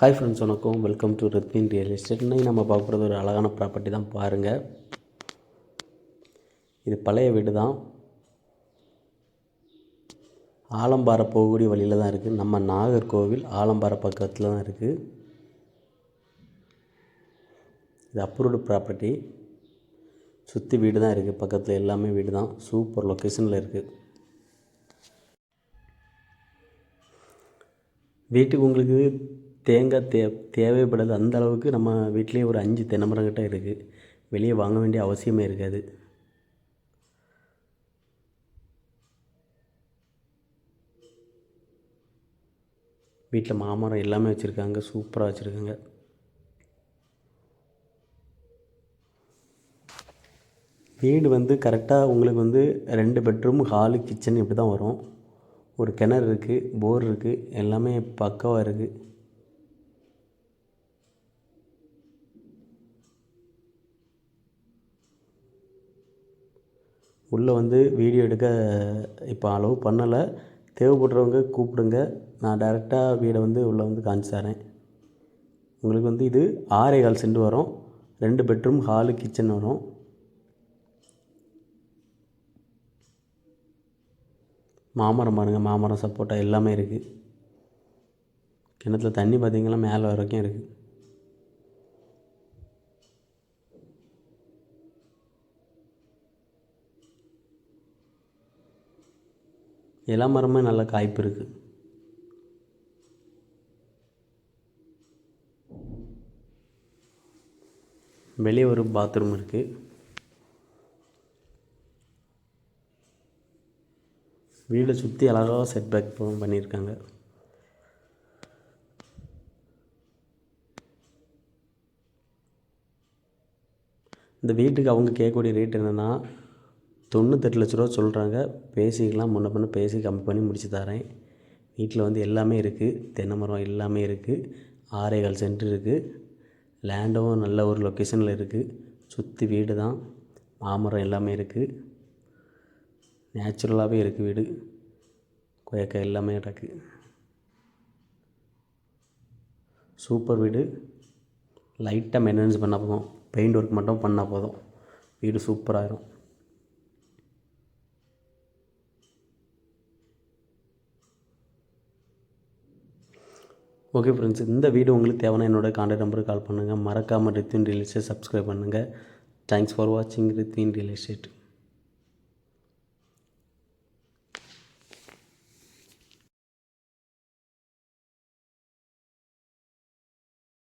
Hi friends வணக்கம். Welcome to ரத்னின் real estate நம்ம பார்க்க போகிறது ஒரு அழகான ப்ராப்பர்ட்டி தான். பாருங்கள் இது பழைய வீடு தான். ஆலம்பாறை போகக்கூடிய வழியில் தான் இருக்குது நம்ம நாகர்கோவில் ஆலம்பாறை பக்கத்தில் தான் இருக்குது இது அப்ரூவ்டு ப்ராப்பர்ட்டி சுற்றி வீடு தான் இருக்குது பக்கத்தில் எல்லாமே வீடு தான். சூப்பர் லொக்கேஷனில் இருக்குது வீட்டுக்கு உங்களுக்கு தேங்காய் தே தேவைப்படாது அந்த அளவுக்கு நம்ம வீட்டிலேயே ஒரு அஞ்சு தென்னை மரம் கிட்ட இருக்குது வெளியே வாங்க வேண்டிய அவசியமே இருக்காது. வீட்டில் மாமரம் எல்லாமே வச்சுருக்காங்க. சூப்பராக வச்சுருக்காங்க. வீடு வந்து கரெக்டாக உங்களுக்கு வந்து ரெண்டு பெட்ரூம் ஹாலு கிச்சன் இப்படி தான் வரும். ஒரு கிணறு இருக்குது போர் இருக்குது எல்லாமே பக்காவாக இருக்குது உள்ளே வந்து வீடியோ எடுக்க இப்போ அலோவ் பண்ணலை. தேவைப்படுறவங்க கூப்பிடுங்க. நான் டைரெக்டாக வீடை வந்து உள்ளே வந்து காமிச்சு தரேன் உங்களுக்கு வந்து இது ஆறே கால் சென்ட் வரும். ரெண்டு பெட்ரூம் ஹாலு கிச்சன் வரும். மாமரம் பாருங்கள் மாமரம் சப்போட்டா எல்லாமே இருக்குது கிணத்துல தண்ணி பார்த்திங்கன்னா மேலே வரைக்கும் இருக்குது எல்லா மரமே நல்ல காய்ப்பு இருக்குது வெளியே ஒரு பாத்ரூம் இருக்குது வீடை சுற்றி அழகாக செட் பேக் பண்ணியிருக்காங்க இந்த வீட்டுக்கு அவங்க கேட்கக்கூடிய ரேட் என்னென்னா தொண்ணூத்தெட்டு லட்ச ரூபா சொல்கிறாங்க பேசிக்கலாம். முன்ன பின்ன பேசி கம்மி பண்ணி முடித்து தரேன். வீட்டில் வந்து எல்லாமே இருக்குது தென்னை மரம் எல்லாமே இருக்குது ஆறேகால் சென்ட் இருக்குது லேண்டும் நல்ல ஒரு லொக்கேஷனில் இருக்குது சுற்றி வீடு தான். மாமரம் எல்லாமே இருக்குது நேச்சுரலாகவே இருக்குது வீடு. கொய்யாக்காய் எல்லாமே கிடக்கு. சூப்பர் வீடு. லைட்டாக மெயின்டெனன்ஸ் பண்ணால் போதும். பெயிண்ட் ஒர்க் மட்டும் பண்ணால் போதும். வீடு சூப்பராகிடும் ஓகே ஃப்ரெண்ட்ஸ் இந்த வீடியோ உங்களுக்கு தேவைன்னா என்னோடய கான்டாக்ட் நம்பருக்கு கால் பண்ணுங்கள் மறக்காமல் ரித்வின் ரியல் எஸ்டேட் சப்ஸ்கிரைப் பண்ணுங்கள் தேங்க்ஸ் ஃபார் வாட்சிங் ரித்வின் ரியல் எஸ்டேட்